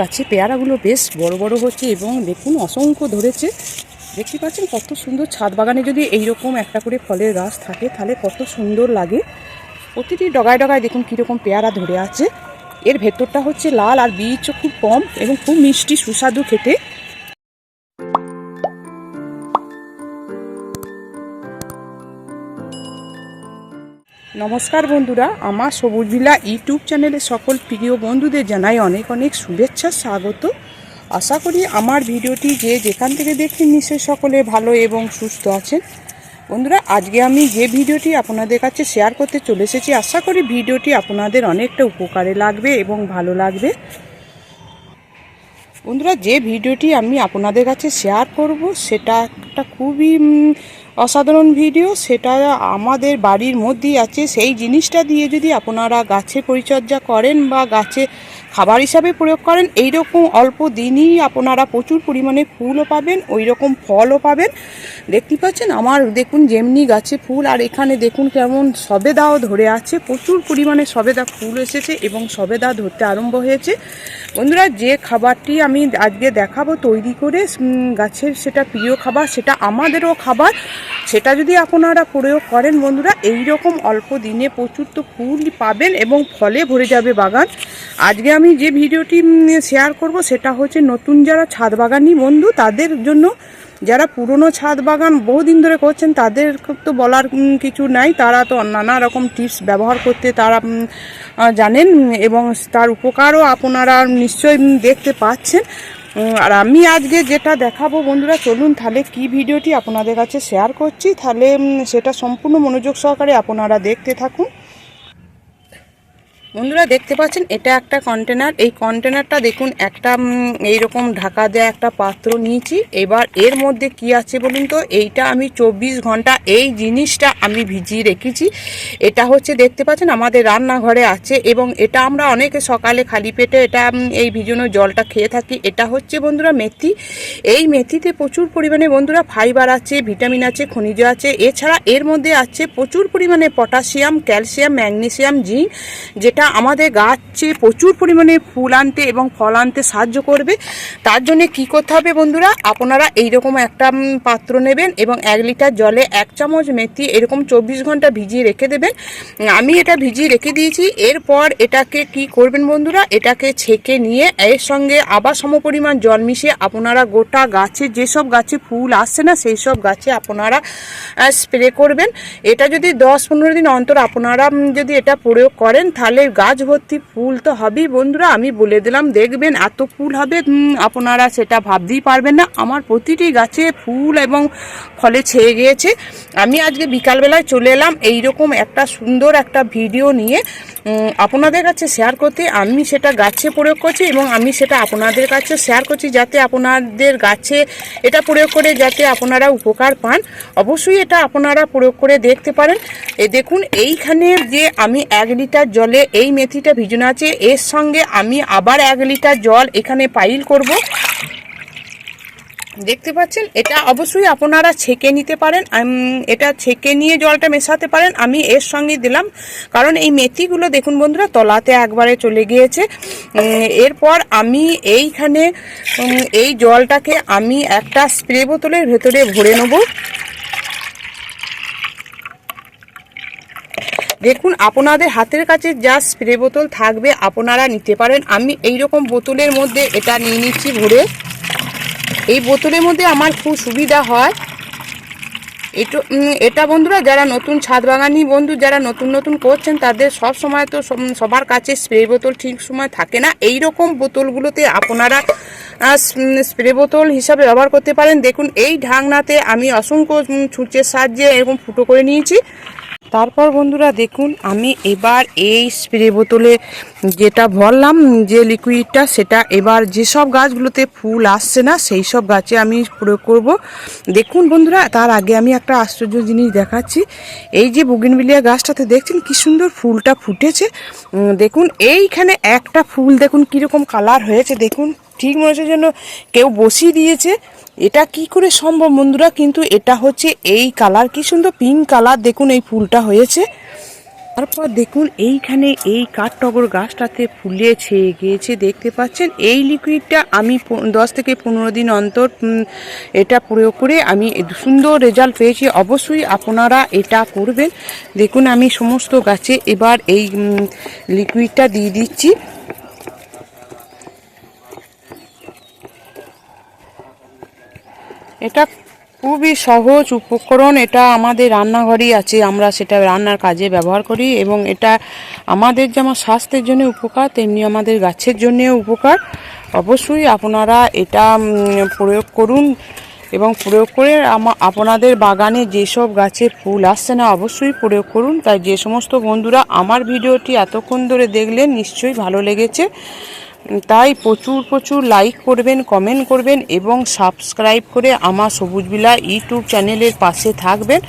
গাছে পেয়ারাগুলো বেশ বড় বড় হচ্ছে এবং দেখুন অসংখ্য ধরেছে। দেখতে পাচ্ছেন কত সুন্দর ছাদ বাগানে যদি এইরকম একটা করে ফলের গাছ থাকে, তাহলে কত সুন্দর লাগে। প্রতিটি ডগায় ডগায় দেখুন কীরকম পেয়ারা ধরে আছে। এর ভেতরটা হচ্ছে লাল আর বীজও খুব কম এবং খুব মিষ্টি সুস্বাদু খেতে। নমস্কার বন্ধুরা, আমার সবুজ ভিলা ইউটিউব চ্যানেলের সকল প্রিয় বন্ধুদের জানাই অনেক অনেক শুভেচ্ছা, স্বাগত। আশা করি আমার ভিডিওটি যে যেখান থেকে দেখছেন নিশ্চয় সকলে ভালো এবং সুস্থ আছেন। বন্ধুরা, আজকে আমি যে ভিডিওটি আপনাদের কাছে শেয়ার করতে চলে এসেছি, আশা করি ভিডিওটি আপনাদের অনেকটা উপকারে লাগবে এবং ভালো লাগবে। বন্ধুরা, যে ভিডিওটি আমি আপনাদের কাছে শেয়ার করব, সেটা একটা খুবই অসাধারণ ভিডিও, সেটা আমাদের বাড়ির মধ্যেই আছে। সেই জিনিসটা দিয়ে যদি আপনারা গাছে পরিচর্যা করেন বা গাছে খাবার হিসাবে প্রয়োগ করেন। এই রকম অল্প দিনই আপনারা প্রচুর পরিমাণে ফুলও পাবেন ওই রকম ফলও পাবেন। দেখতে পাচ্ছেন আমার দেখুন যেমনি গাছে ফুল, আর এখানে দেখুন কেমন সবেদাও ধরে আছে। প্রচুর পরিমাণে সবেদা ফুল এসেছে এবং সবেদা ধরতে আরম্ভ হয়েছে। বন্ধুরা, যে খাবারটি আমি আজকে দেখাবো তৈরি করে গাছের সেটা প্রিয় খাবার, সেটা আমাদেরও খাবার। সেটা যদি আপনারা প্রয়োগ করেন বন্ধুরা এই রকম অল্প দিনে প্রচুর তো ফুল পাবেন এবং ফলে ভরে যাবে বাগান। আজকে আমি যে ভিডিওটি শেয়ার করব সেটা হচ্ছে নতুন যারা ছাদ বাগানি বন্ধু, তাদের জন্য যারা পুরনো ছাদ বাগান বহুদিন ধরে করছেন, তাদের তো বলার কিছু নাই। তারা তো নানা রকম টিপস ব্যবহার করতে তারা জানেন, এবং তার উপকারও আপনারা নিশ্চয়ই দেখতে পাচ্ছেন। আর আমি আজকে যেটা দেখাবো বন্ধুরা, চলুন তাহলে কি ভিডিওটি আপনাদের কাছে শেয়ার করছি। তাহলে সেটা সম্পূর্ণ মনোযোগ সহকারে আপনারা দেখতে থাকুন। বন্ধুরা দেখতে পাচ্ছেন, এটা একটা কন্টেনার এই কন্টেনারটা দেখুন, একটা এইরকম ঢাকা দেওয়া একটা পাত্র নিয়েছি। এবার এর মধ্যে কি আছে বলুন তো? এইটা আমি চব্বিশ ঘণ্টা এই জিনিসটা আমি ভিজিয়ে রেখেছি। এটা হচ্ছে, দেখতে পাচ্ছেন, আমাদের রান্নাঘরে আছে এবং এটা আমরা অনেকে সকালে খালি পেটে এটা এই ভিজানো জলটা খেয়ে থাকি। এটা হচ্ছে বন্ধুরা মেথি। এই মেথিতে প্রচুর পরিমাণে বন্ধুরা ফাইবার আছে, ভিটামিন আছে, খনিজ আছে। এছাড়া এর মধ্যে আছে প্রচুর পরিমাণে পটাশিয়াম, ক্যালসিয়াম, ম্যাগনেসিয়াম, জিঙ্ক, যেটা আমাদের গাছে প্রচুর পরিমাণে ফুল আনতে এবং ফল আনতে সাহায্য করবে। তার জন্য কি করতে হবে বন্ধুরা? আপনারা এইরকম একটা পাত্র নেবেন এবং এক লিটার জলে এক চামচ মেথি এরকম চব্বিশ ঘণ্টা ভিজিয়ে রেখে দেবেন। আমি এটা ভিজিয়ে রেখে দিয়েছি। এরপর এটাকে কি করবেন বন্ধুরা? এটাকে ছেঁকে নিয়ে এর সঙ্গে আবার সমপরিমাণ জল মিশিয়ে আপনারা গোটা গাছে যেসব গাছে ফুল আসছে না সেই সব গাছে আপনারা স্প্রে করবেন। এটা যদি দশ পনেরো দিন অন্তর আপনারা যদি এটা প্রয়োগ করেন, তাহলে গাছ ভর্তি ফুল তো হবেই বন্ধুরা, আমি বলে দিলাম, দেখবেন এত ফুল হবে আপনারা সেটা ভাবতেই পারবেন না। আমার প্রতিটি গাছে ফুল এবং ফলে ছেয়ে গিয়েছে। আমি আজকে বিকালবেলায় চলে এলাম, এইরকম একটা সুন্দর একটা ভিডিও নিয়ে আপনাদের কাছে শেয়ার করতে। আমি সেটা গাছে প্রয়োগ করছি এবং আমি সেটা আপনাদের কাছে শেয়ার করছি যাতে আপনাদের গাছে এটা প্রয়োগ করে যাতে আপনারা উপকার পান। অবশ্যই এটা আপনারা প্রয়োগ করে দেখতে পারেন। এ দেখুন, এইখানে যে আমি এক লিটার জলে এই মেথিটা ভিজানো আছে। এর সঙ্গে আমি আবার এক লিটার জল এখানে পাইল করব। দেখতে পাচ্ছেন? এটা অবশ্যই আপনারা ছেঁকে নিতে পারেন। এটা ছেঁকে নিয়ে জলটা মেশাতে পারেন। আমি এর সঙ্গে দিলাম। কারণ এই মেথিগুলো, দেখুন বন্ধুরা, তলাতে একবারে চলে গিয়েছে। এরপর আমি এইখানে এই জলটাকে আমি একটা স্প্রে বোতলের ভেতরে ভরে নেব। দেখুন, আপনাদের হাতের কাছে যা স্প্রে বোতল থাকবে আপনারা নিতে পারেন। আমি এই রকম বোতলের মধ্যে এটা নিয়ে নিচ্ছি ভরে। এই বোতলের মধ্যে আমার খুব সুবিধা হয়। এটো এটা বন্ধুরা, যারা নতুন ছাদ বাগানি বন্ধু, যারা নতুন নতুন করছেন, তাদের সব সময় তো সবার কাছে স্প্রে বোতল ঠিক সময় থাকে না। এই রকম বোতলগুলোতে আপনারা স্প্রে বোতল হিসাবে ব্যবহার করতে পারেন। দেখুন, এই ঢাকনাতে আমি অসংখ্য ছুঁচের সাহায্যে এরকম ফুটো করে নিয়েছি। তারপর বন্ধুরা দেখুন, আমি এবার এই স্প্রে বোতলে যেটা ভরলাম, যে লিকুইডটা সেটা এবার যেসব গাছগুলোতে ফুল আসছে না, সেই সব গাছে আমি প্রয়োগ করব। দেখুন বন্ধুরা, তার আগে আমি একটা আশ্চর্য জিনিস দেখাচ্ছি। এই যে বুগিনবিলিয়া গাছটাতে দেখছেন কি সুন্দর ফুলটা ফুটেছে। দেখুন, এইখানে একটা ফুল দেখুন কীরকম কালার হয়েছে, দেখুন। ঠিক মনে হচ্ছে যেন কেউ বসিয়ে দিয়েছে। এটা কি করে সম্ভব বন্ধুরা? কিন্তু এটা হচ্ছে এই কালার। কি সুন্দর পিঙ্ক কালার। দেখুন এই ফুলটা হয়েছে। তারপর দেখুন এইখানে এই কাঠটগর গাছটাতে ফুলে ছেয়ে গিয়েছে। দেখতে পাচ্ছেন? এই লিকুইডটা আমি দশ থেকে পনেরো দিন অন্তর এটা প্রয়োগ করে আমি সুন্দর রেজাল্ট পেয়েছি। অবশ্যই আপনারা এটা করবেন। দেখুন আমি সমস্ত গাছে এবার এই লিকুইডটা দিয়ে দিচ্ছি। এটা খুবই সহজ উপকরণ, এটা আমাদের রান্নাঘরেই আছে, আমরা সেটা রান্নার কাজে ব্যবহার করি এবং এটা আমাদের যেমন স্বাস্থ্যের জন্য উপকার, তেমনি আমাদের গাছের জন্যেও উপকার। অবশ্যই আপনারা এটা প্রয়োগ করুন এবং প্রয়োগ করে আপনাদের বাগানে যেসব গাছে ফুল আসছে না, অবশ্যই প্রয়োগ করুন। তাই যে সমস্ত বন্ধুরা আমার ভিডিওটি এতক্ষণ ধরে দেখলেন, নিশ্চয়ই ভালো লেগেছে। তাই প্রচুর প্রচুর লাইক করবেন কমেন্ট করবেন এবং সাবস্ক্রাইব করে আমার সবুজ বিলা ইউটিউব চ্যানেলের পাশে থাকবেন।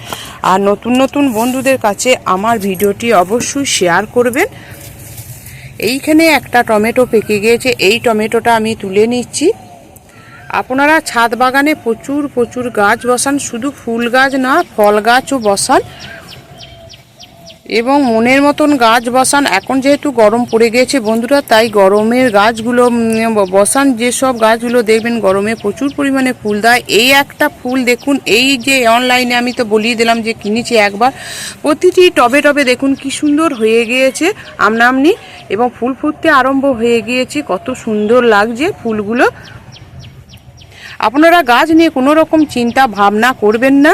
আর নতুন নতুন বন্ধুদের কাছে আমার ভিডিওটি অবশ্যই শেয়ার করবেন। এইখানে একটা টমেটো পেকে গিয়েছে, এই টমেটোটা আমি তুলে নিচ্ছি। আপনারা ছাদ বাগানে প্রচুর প্রচুর গাছ বসান, শুধু ফুল গাছ না, ফল গাছও বসান। এবং মনের মতন গাছ বসান। এখন যেহেতু গরম পড়ে গিয়েছে বন্ধুরা, তাই গরমের গাছগুলো বসান। যেসব গাছগুলো দেখবেন গরমে প্রচুর পরিমাণে ফুল দেয়। এই একটা ফুল দেখুন, এই যে অনলাইনে আমি তো বলিয়ে দিলাম যে কিনেছি একবার। প্রতিটি টবে টবে দেখুন কি সুন্দর হয়ে গিয়েছে আমনামনি এবং ফুল ফুটতে আরম্ভ হয়ে গিয়েছে। কত সুন্দর লাগছে ফুলগুলো। আপনারা গাছ নিয়ে কোনো রকম চিন্তা, ভাবনা করবেন না।